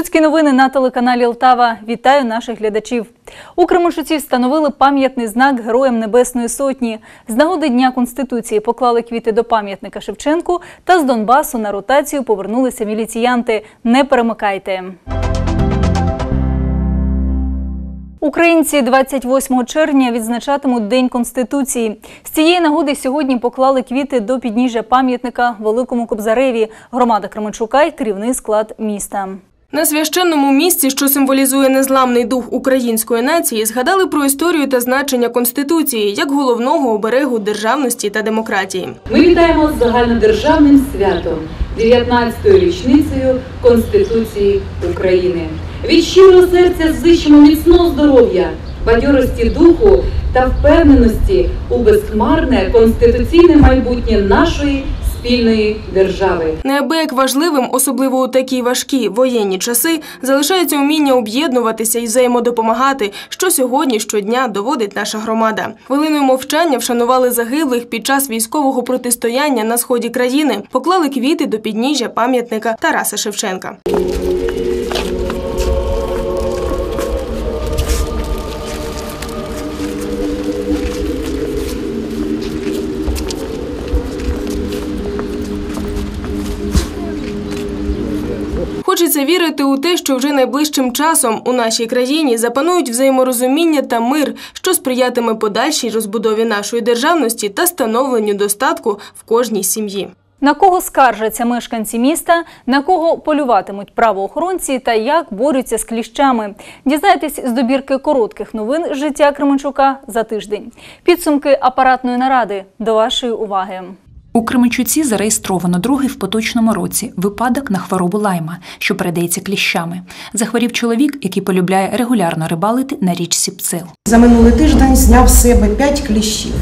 Кременчуцькі новини на телеканалі Лтава. Вітаю наших глядачів. У Кременчуці встановили пам'ятний знак Героям Небесної Сотні. З нагоди Дня Конституції поклали квіти до пам'ятника Шевченку та з Донбасу на ротацію повернулися міліціянти. Не перемикайте. Українці 28 червня відзначатимуть День Конституції. З цієї нагоди сьогодні поклали квіти до підніжжя пам'ятника Великому Кобзареві, громада Кременчука й керівний склад міста. На священному місці, що символізує незламний дух української нації, згадали про історію та значення Конституції як головного оберегу державності та демократії. Ми вітаємо з загальнодержавним святом 19-ю річницею Конституції України. Від щирого серця зичимо міцного здоров'я, бадьорості духу та впевненості у безхмарне конституційне майбутнє нашої спільної держави. Неабияк важливим, особливо у такі важкі воєнні часи, залишається уміння об'єднуватися і взаємодопомагати, що сьогодні щодня доводить наша громада. Хвилиною мовчання вшанували загиблих під час військового протистояння на сході країни, поклали квіти до підніжжя пам'ятника Тараса Шевченка. Хочеться вірити у те, що вже найближчим часом у нашій країні запанують взаєморозуміння та мир, що сприятиме подальшій розбудові нашої державності та становленню достатку в кожній сім'ї. На кого скаржаться мешканці міста, на кого полюватимуть правоохоронці та як борються з кліщами. Дізнайтесь з добірки коротких новин життя Кременчука за тиждень. Підсумки апаратної наради до вашої уваги. У Кременчуці зареєстровано другий в поточному році випадок на хворобу лайма, що передається кліщами. Захворів чоловік, який полюбляє регулярно рибалити на річці Пцел. За минулий тиждень зняв з себе 5 кліщів.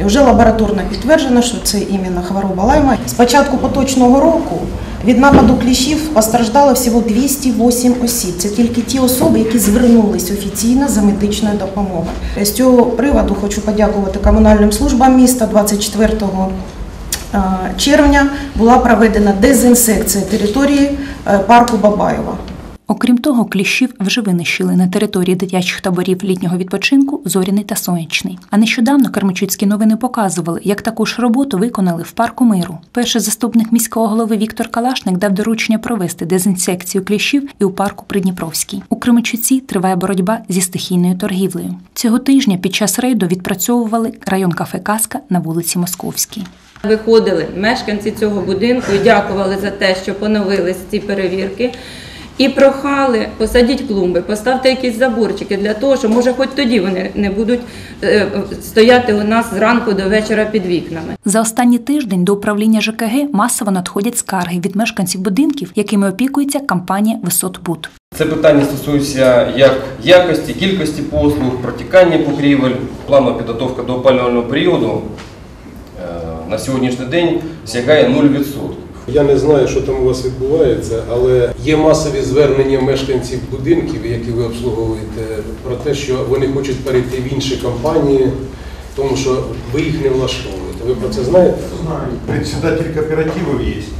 І вже лабораторно підтверджено, що це іменно хвороба лайма. З початку поточного року від нападу кліщів постраждало всього 208 осіб. Це тільки ті особи, які звернулись офіційно за медичною допомогою. З цього приводу хочу подякувати комунальним службам міста 24 червня була проведена дезінсекція території е, парку Бабаєва. Окрім того, кліщів вже винищили на території дитячих таборів літнього відпочинку Зоряний та Сонячний. А нещодавно Кермачуцькі новини показували, як таку ж роботу виконали в парку миру. Перший заступник міського голови Віктор Калашник дав доручення провести дезінсекцію кліщів і у парку Придніпровський. У Кременчуці триває боротьба зі стихійною торгівлею. Цього тижня під час рейду відпрацьовували район кафе Казка на вулиці Московській. Виходили мешканці цього будинку і дякували за те, що поновились ці перевірки. І прохали посадіть клумби, поставте якісь заборчики для того, що може хоч тоді вони не будуть е, стояти у нас зранку до вечора під вікнами. За останній тиждень до управління ЖКГ масово надходять скарги від мешканців будинків, якими опікується компанія Висотбуд. Це питання стосується як якості, кількості послуг, протікання покрівель, планова підготовка до опалювального періоду на сьогоднішній день сягає 0%. Я не знаю, що там у вас відбувається, але є масові звернення мешканців будинків, які ви обслуговуєте, про те, що вони хочуть перейти в інші компанії, тому що ви їх не влаштовуєте. Ви про це знаєте? Знаю. Председатель кооперативов есть,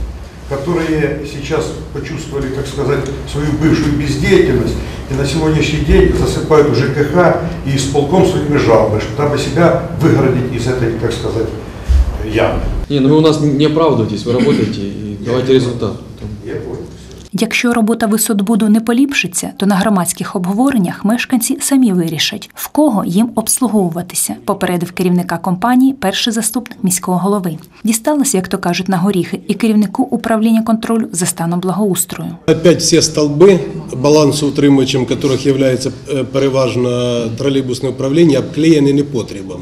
которые сейчас почувствовали, так сказать, свою бывшую бездеятельность и на сегодняшний день засыпают ЖКХ и исполком своими жалобами, чтобы себя выгородить из этой, так сказать, ямы. Не, ну вы у нас не оправдывайтесь, вы работаете и давайте результат. Я понял. Якщо робота висотбуду не поліпшиться, то на громадських обговореннях мешканці самі вирішать, в кого їм обслуговуватися, попередив керівника компанії перший заступник міського голови. Дісталося, як то кажуть, на горіхи, і керівнику управління контролю за станом благоустрою. Опять всі столби, балансоутримувачем яких є переважно тролейбусне управління, обклеєні непотребом.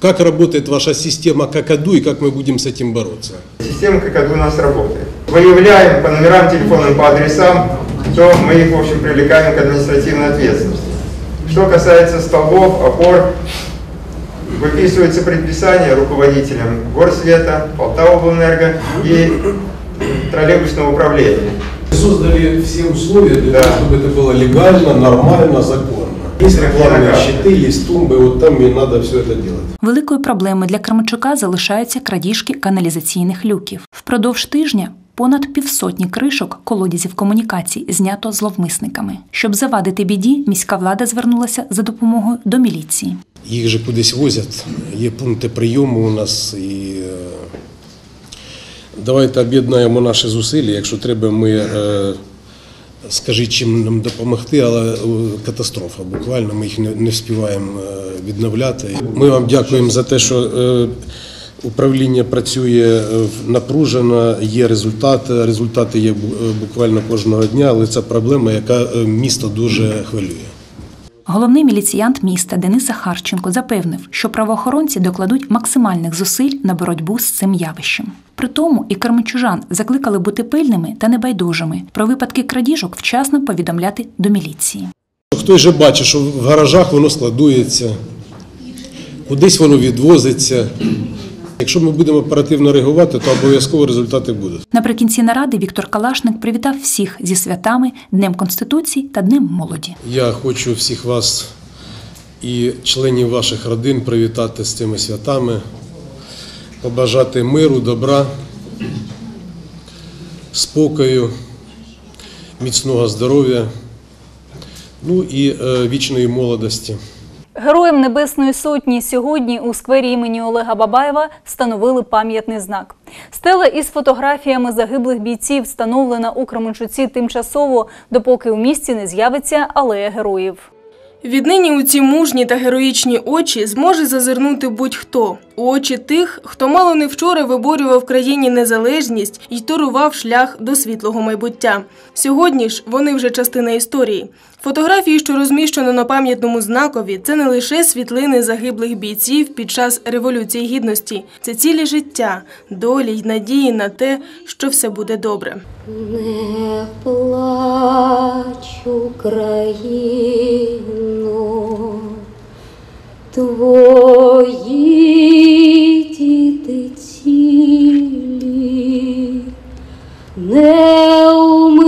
Как работает ваша система Какаду и как мы будем с этим бороться? Система Какаду у нас работает. Выявляем по номерам телефонам, по адресам, то мы их, в общем, привлекаем к административной ответственности. Что касается столбов, опор, выписывается предписание руководителям Горсвета, Полтавоблэнерго и троллейбусного управления. Создали все условия для да. того, чтобы это было легально, нормально, законно. Есть рекламные щиты, есть тумбы, вот там и надо все это делать. Великою проблемою для Кременчука залишаються крадіжки каналізаційних люків. Впродовж тижня понад півсотні кришок колодязів комунікацій знято зловмисниками. Щоб завадити біді, міська влада звернулася за допомогою до міліції. Їх же кудись возять, є пункти прийому у нас і е, давайте об'єднаємо наші зусилля. Якщо треба, ми е, скажіть, чим нам допомогти, але е, катастрофа. Буквально ми їх не, встигаємо е, відновляти. Ми вам дякуємо за те, що е, управління працює напружено, є результати. Результати є буквально кожного дня, але це проблема, яка місто дуже хвилює. Головний міліціянт міста Денис Захарченко запевнив, що правоохоронці докладуть максимальних зусиль на боротьбу з цим явищем. При тому і кермичужан закликали бути пильними та небайдужими про випадки крадіжок вчасно повідомляти до міліції. Хтось же бачить, що в гаражах воно складується, кудись воно відвозиться. Якщо ми будемо оперативно реагувати, то обов'язково результати будуть. Наприкінці наради Віктор Калашник привітав всіх зі святами Днем Конституції та Днем молоді. Я хочу всіх вас і членів ваших родин привітати з цими святами, побажати миру, добра, спокою, міцного здоров'я, ну і е, вічної молодості. Героям Небесної Сотні сьогодні у сквері імені Олега Бабаєва встановили пам'ятний знак. Стела із фотографіями загиблих бійців встановлена у Кременчуці тимчасово, допоки у місті не з'явиться алея героїв. Віднині у ці мужні та героїчні очі зможе зазирнути будь-хто. У очі тих, хто мало не вчора виборював країні незалежність і торував шлях до світлого майбуття. Сьогодні ж вони вже частина історії. Фотографії, що розміщено на пам'ятному знакові, це не лише світлини загиблих бійців під час Революції Гідності. Це цілі життя, долі й надії на те, що все буде добре. Не плач, Україно, твої діти цілі не умирають,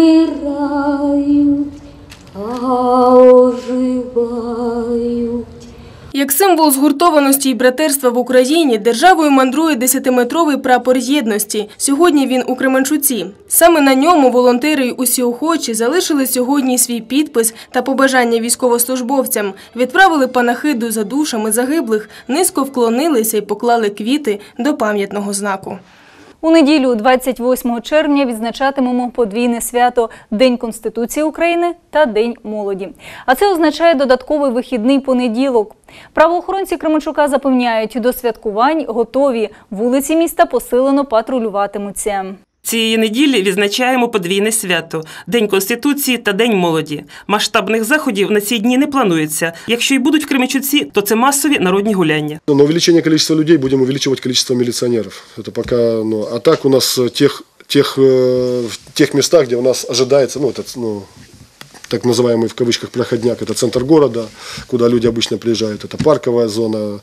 Як символ згуртованості і братерства в Україні державою мандрує десятиметровий прапор єдності. Сьогодні він у Кременчуці. Саме на ньому волонтери й усі охочі залишили сьогодні свій підпис та побажання військовослужбовцям, відправили панахиду за душами загиблих, низько вклонилися і поклали квіти до пам'ятного знаку. У неділю, 28 червня, відзначатимемо подвійне свято День Конституції України та День молоді. А це означає додатковий вихідний понеділок. Правоохоронці Кременчука запевняють, до святкувань готові. Вулиці міста посилено патрулюватимуться. Цієї неділі відзначаємо подвійне свято День Конституції та День молоді. Масштабних заходів на ці дні не планується. Якщо й будуть в Кременчуці, то це масові народні гуляння. На увеличение количества людей будем увеличивать количество милиционеров. Это пока, ну, а так у нас э, тех, тех, э, в тех местах, где у нас ожидается, ну, этот, ну, так называемый в кавычках проходняк, это центр города, куда люди обычно приезжают, это парковая зона,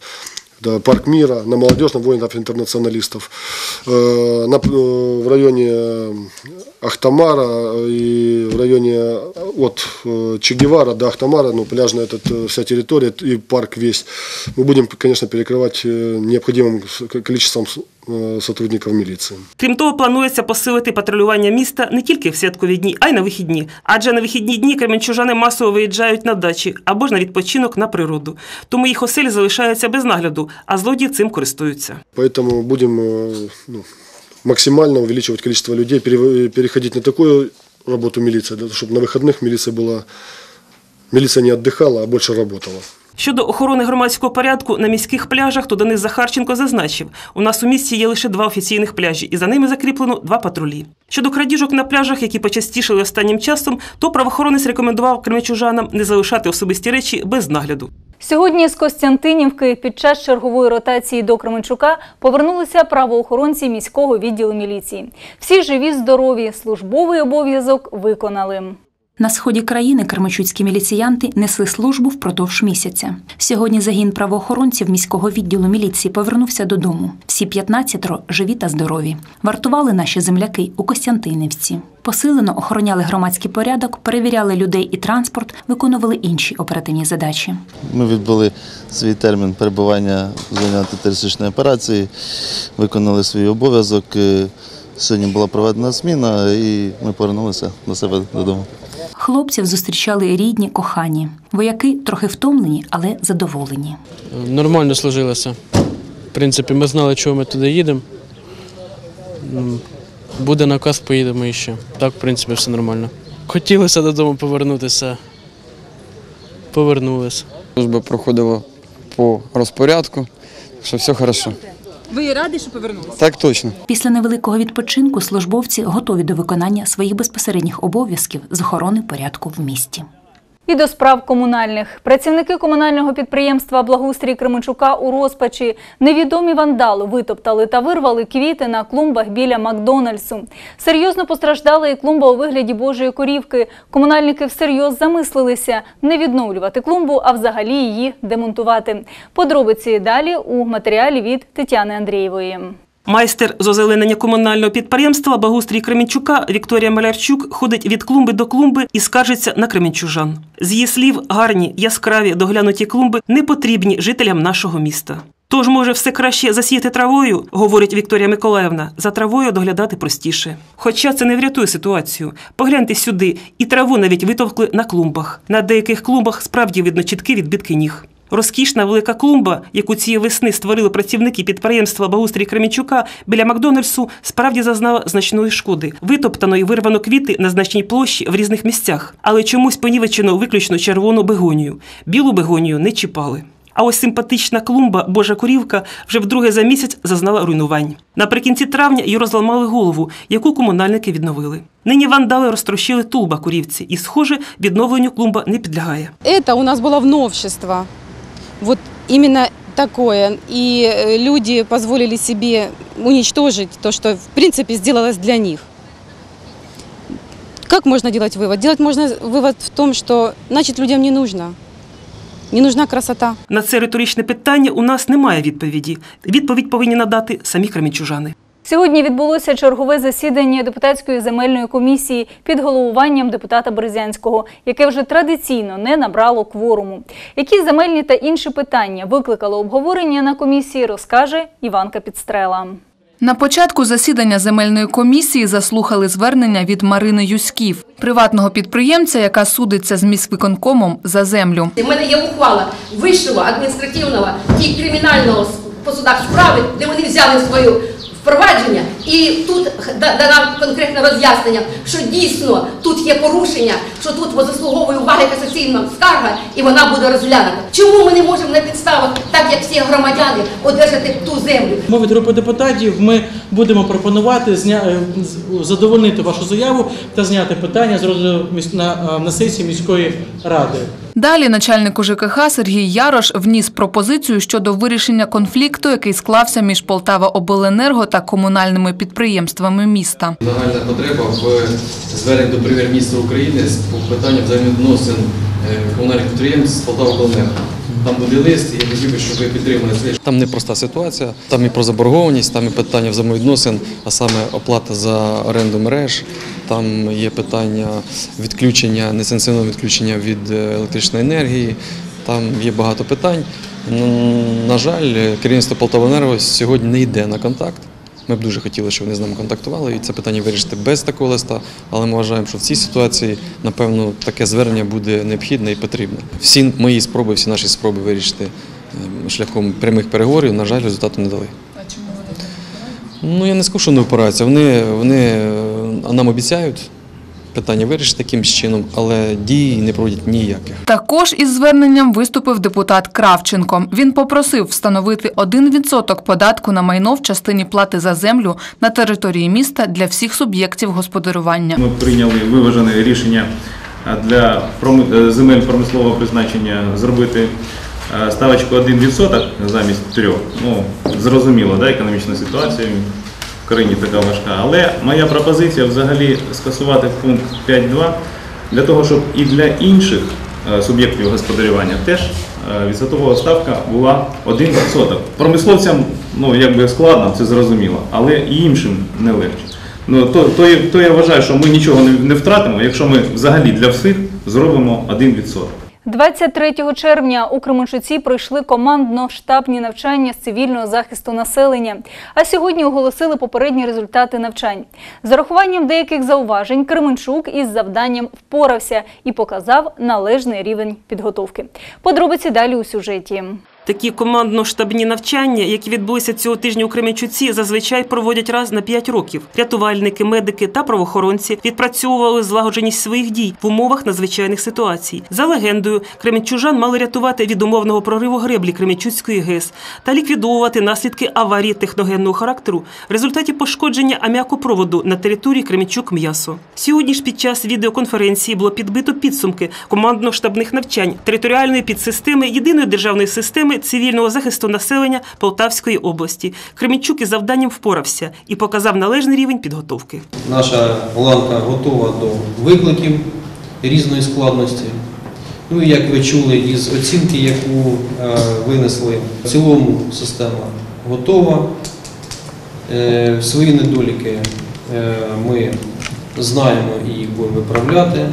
это парк мира, на молодежном воинов-интернационалистов, э, на, э, в районе э, Ахтамара и в районе от э, Че Гевара до Ахтамара, ну, пляжная эта э, вся территория и парк весь, мы будем, конечно, перекрывать э, необходимым количеством э, сотрудников милиции. Крім того, планується посилити патрулювання міста не тільки в святкові дні, а й на вихідні. Адже на вихідні дні кременчужани масово виїжджають на дачі або ж на відпочинок на природу. Тому їх оселі залишаються без нагляду, а злодії цим користуються. Поэтому будем э, ну, максимально увеличивать количество людей, пере- переходить на такую работу милиции, чтобы на выходных милиция была, милиция не отдыхала, а больше работала. Щодо охорони громадського порядку на міських пляжах, то Денис Захарченко зазначив, у нас у місті є лише два офіційних пляжі, і за ними закріплено два патрулі. Щодо крадіжок на пляжах, які почастішали останнім часом, то правоохоронець рекомендував кремечужанам не залишати особисті речі без нагляду. Сьогодні з Костянтинівки під час чергової ротації до Кременчука повернулися правоохоронці міського відділу міліції. Всі живі, здорові, службовий обов'язок виконали. На сході країни кермачуцькі міліціянти несли службу впродовж місяця. Сьогодні загін правоохоронців міського відділу міліції повернувся додому. Всі 15 живі та здорові. Вартували наші земляки у Костянтинівці. Посилено охороняли громадський порядок, перевіряли людей і транспорт, виконували інші оперативні задачі. Ми відбули свій термін перебування в зоні антитерористичної операції, виконали свій обов'язок. Е, Сьогодні була проведена зміна і ми повернулися до себе додому. Хлопців зустрічали рідні, кохані. Вояки трохи втомлені, але задоволені. Нормально сложилося. В принципі, ми знали, чого ми туди їдемо. Буде наказ, поїдемо іще. Так, в принципі, все нормально. Хотілося додому повернутися. Повернулися. Служба проходила по розпорядку, що все хорошо. Ви раді, що повернулися? Так точно. Після невеликого відпочинку службовці готові до виконання своїх безпосередніх обов'язків з охорони порядку в місті. І до справ комунальних. Працівники комунального підприємства Благоустрій Кременчука у розпачі невідомі вандали витоптали та вирвали квіти на клумбах біля Макдональдсу. Серйозно постраждала і клумба у вигляді Божої корівки. Комунальники всерйоз замислилися не відновлювати клумбу, а взагалі її демонтувати. Подробиці далі у матеріалі від Тетяни Андрієвої. Майстер з озеленення комунального підприємства Багустрій Кременчука Вікторія Малярчук ходить від клумби до клумби і скаржиться на кременчужан. З її слів, гарні, яскраві, доглянуті клумби не потрібні жителям нашого міста. Тож, може, все краще засіяти травою, говорить Вікторія Миколаївна. За травою доглядати простіше. Хоча це не врятує ситуацію. Погляньте сюди, і траву навіть витовкли на клумбах. На деяких клумбах справді видно чіткі відбитки ніг. Розкішна велика клумба, яку цієї весни створили працівники підприємства Багустрій Кремінчука біля Макдональдсу, справді зазнала значної шкоди. Витоптано і вирвано квіти на значній площі в різних місцях, але чомусь понівечено виключно червону бегонію. Білу бегонію не чіпали. А ось симпатична клумба Божа корівка вже вдруге за місяць зазнала руйнувань. Наприкінці травня їй розламали голову, яку комунальники відновили. Нині вандали розтрощили тулба корівці, і, схоже, відновленню клумба не підлягає. Это у нас было вновчество Вот именно такое. И э, люди позволили себе уничтожить то, что в принципе сделалось для них. Как можно делать вывод? Делать можно вывод в том, что значит людям не нужно. Не нужна красота. На це риторичне питання у нас немає відповіді. Відповідь повинні надати самі кремінчужани. Сьогодні відбулося чергове засідання депутатської земельної комісії під головуванням депутата Березянського, яке вже традиційно не набрало кворуму. Які земельні та інші питання викликали обговорення на комісії, розкаже Іванка Підстрела. На початку засідання земельної комісії заслухали звернення від Марини Юськів, приватного підприємця, яка судиться з міськвиконкомом за землю. У мене є ухвала вищого адміністративного і кримінального по судах справи, де вони взяли свою впровадження, і тут да- дана конкретне роз'яснення, що дійсно тут є порушення, що тут заслуговує уваги касаційна скарга, і вона буде розглянута. Чому ми не можемо на підставах, так як всі громадяни, одержати ту землю? Ми від групи депутатів ми будемо пропонувати зня... е, задовольнити вашу заяву та зняти питання з розгляду на, е, на сесії міської ради. Далі начальник УЖКХ Сергій Ярош вніс пропозицію щодо вирішення конфлікту, який склався між Полтава Обленерго та комунальними підприємствами міста. Загальна потреба в зверненні до прем'єр-міністра України з питанням взаємовідносин е, комунальних підприємств з Полтава-Обленерго. Там буде лист, і я хотів би, щоб ви підтримали цей. Там непроста ситуація, там і про заборгованість, там і питання взаємовідносин, а саме оплата за оренду мереж. Там є питання відключення, несанкціонованого відключення від е, електричної енергії. Там є багато питань. На жаль, керівництво Полтавенерго сьогодні не йде на контакт. Ми б дуже хотіли, щоб вони з нами контактували і це питання вирішити без такого листа. Але ми вважаємо, що в цій ситуації, напевно, таке звернення буде необхідне і потрібне. Всі мої спроби, всі наші спроби вирішити е, шляхом прямих переговорів, на жаль, результату не дали. А чому вони Ну я не скажу, що не впираються. Вони, вони е, нам обіцяють питання вирішити якимось чином, але дії не проводять ніяких. Також із зверненням виступив депутат Кравченко. Він попросив встановити 1% податку на майно в частині плати за землю на території міста для всіх суб'єктів господарювання. Ми прийняли виважене рішення для е, земель промислового призначення зробити ставочку 1% замість 3%. Ну, зрозуміло, да, економічна ситуація в країні така важка. Але моя пропозиція взагалі скасувати пункт 5.2 для того, щоб і для інших е, суб'єктів господарювання теж е, відсоткова ставка була 1%. Промисловцям ну, якби складно, це зрозуміло, але і іншим не легше. Ну, то, то, то я вважаю, що ми нічого не втратимо, якщо ми взагалі для всіх зробимо 1%. 23 червня у Кременчуці пройшли командно-штабні навчання з цивільного захисту населення. А сьогодні оголосили попередні результати навчань. З урахуванням деяких зауважень Кременчук із завданням впорався і показав належний рівень підготовки. Подробиці далі у сюжеті. Такі командно-штабні навчання, які відбулися цього тижня у Кременчуці, зазвичай проводять раз на 5 років. Рятувальники, медики та правоохоронці відпрацьовували злагодженість своїх дій в умовах надзвичайних ситуацій. За легендою, кременчужан мали рятувати від умовного прориву греблі Кременчуцької ГЕС та ліквідовувати наслідки аварії техногенного характеру в результаті пошкодження аміакопроводу на території Кременчук-М'ясо. Сьогодні ж під час відеоконференції було підбито підсумки командно-штабних навчань територіальної підсистеми єдиної державної системи цивільного захисту населення Полтавської області. Кременчук із завданням впорався і показав належний рівень підготовки. Наша ланка готова до викликів різної складності. Ну як ви чули із оцінки, яку е, винесли, в цілому система готова. Е, свої недоліки е, ми знаємо і їх будемо виправляти.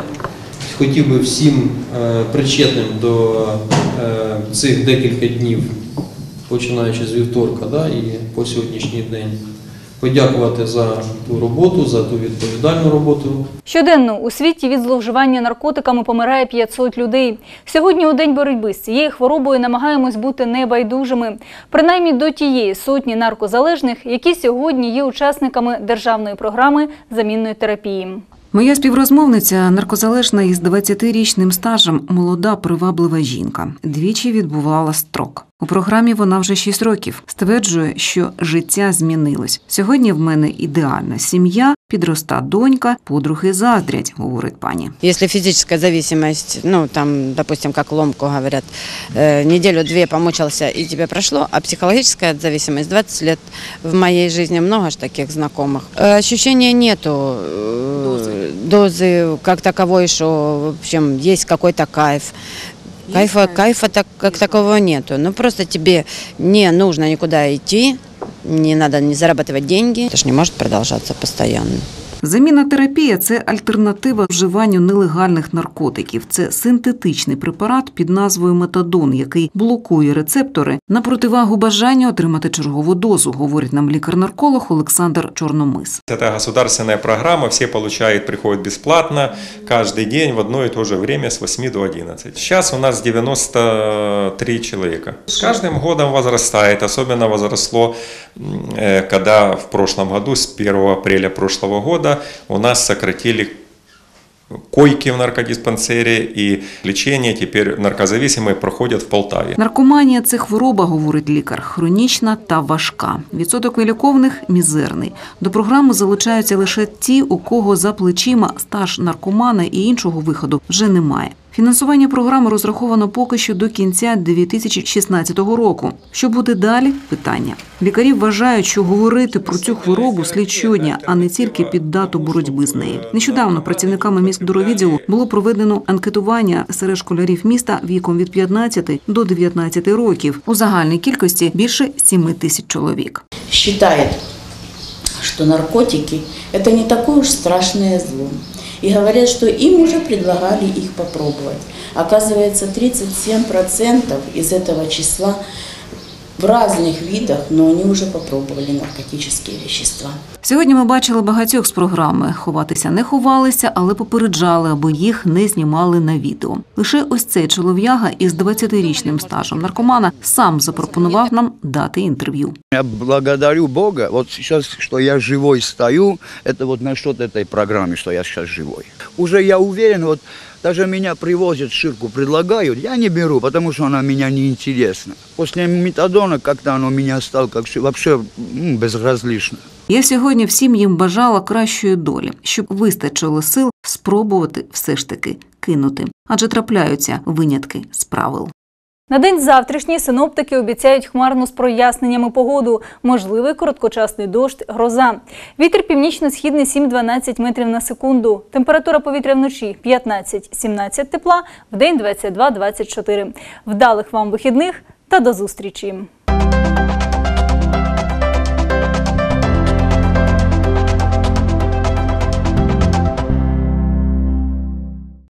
Хотів би всім е, причетним до е, цих декілька днів, починаючи з вівторка да, і по сьогоднішній день, подякувати за ту роботу, за ту відповідальну роботу. Щоденно у світі від зловживання наркотиками помирає 500 людей. Сьогодні у день боротьби з цією хворобою намагаємось бути небайдужими, принаймні до тієї сотні наркозалежних, які сьогодні є учасниками державної програми замінної терапії. Моя співрозмовниця наркозалежна із 20-річним стажем молода приваблива жінка. Двічі відбувала строк. У програмі вона вже 6 років. Стверджує, що життя змінилось. Сьогодні в мене ідеальна сім'я, підроста донька, подруги заздрять, говорить пані. Если физическая зависимость, ну там, допустим, как ломку говорят, э, неделю-две помучился и тебе прошло, а психологическая зависимость 20 лет в моей жизни много ж таких знакомых. Э, ощущения нету э, дозы как таковой, что в общем есть какой-то кайф. Кайфа, кайфа так, как такового нету. Ну просто тебе не нужно никуда идти, не надо не зарабатывать деньги. Это же не может продолжаться постоянно. Заміна терапія це альтернатива вживанню нелегальних наркотиків. Це синтетичний препарат під назвою метадон, який блокує рецептори на противагу бажанню отримати чергову дозу, говорить нам лікар-нарколог Олександр Чорномис. Это государственная программа, все получают, приходят бесплатно, каждый день в одно и то же время с 8 до 11. Сейчас у нас 93 человека. С каждым годом возрастает, особенно возросло, м, э, когда в прошлом году, с 1 апреля прошлого года, у нас сократили койки в наркодиспансері і лічення тепер наркозависимі проходять в Полтаві. Наркоманія це хвороба, говорить лікар, хронічна та важка. Відсоток виліковних мізерний. До програми залучаються лише ті, у кого за плечима стаж наркомана і іншого виходу вже немає. Фінансування програми розраховано поки що до кінця 2016 року. Що буде далі? Питання. Лікарі вважають, що говорити про цю хворобу слід щодня, а не тільки під дату боротьби з нею. Нещодавно працівниками міськдоровідділу було проведено анкетування серед школярів міста віком від 15 до 19 років. У загальній кількості більше 7 тисяч чоловік. считает, что наркотики – это не такое уж страшное зло. И говорят, что им уже предлагали их попробовать. Оказывается, 37% из этого числа в разных видах, но они уже попробовали наркотические вещества. Сьогодні ми бачили багатьох з програми. Ховатися не ховалися, але попереджали, аби їх не знімали на відео. Лише ось цей чолов'яга із 20-річним стажем наркомана сам запропонував нам дати інтерв'ю. Я благодарю Бога, вот сейчас, что я живой стою, это вот на счет этой программы, что я сейчас живой. Уже я уверен, вот даже меня привозят ширку, предлагают, я не беру, потому что она меня не интересна. После метадона как-то оно меня стало как вообще безразлично. Я сьогодні всім їм бажала кращої долі, щоб вистачило сил спробувати все ж таки кинути, адже трапляються винятки з правил. На день завтрашній синоптики обіцяють хмарну з проясненнями погоду, можливий короткочасний дощ, гроза. Вітер північно-східний 7-12 метрів на секунду. Температура повітря вночі 15-17 тепла, в день 22-24. Вдалих вам вихідних та до зустрічі!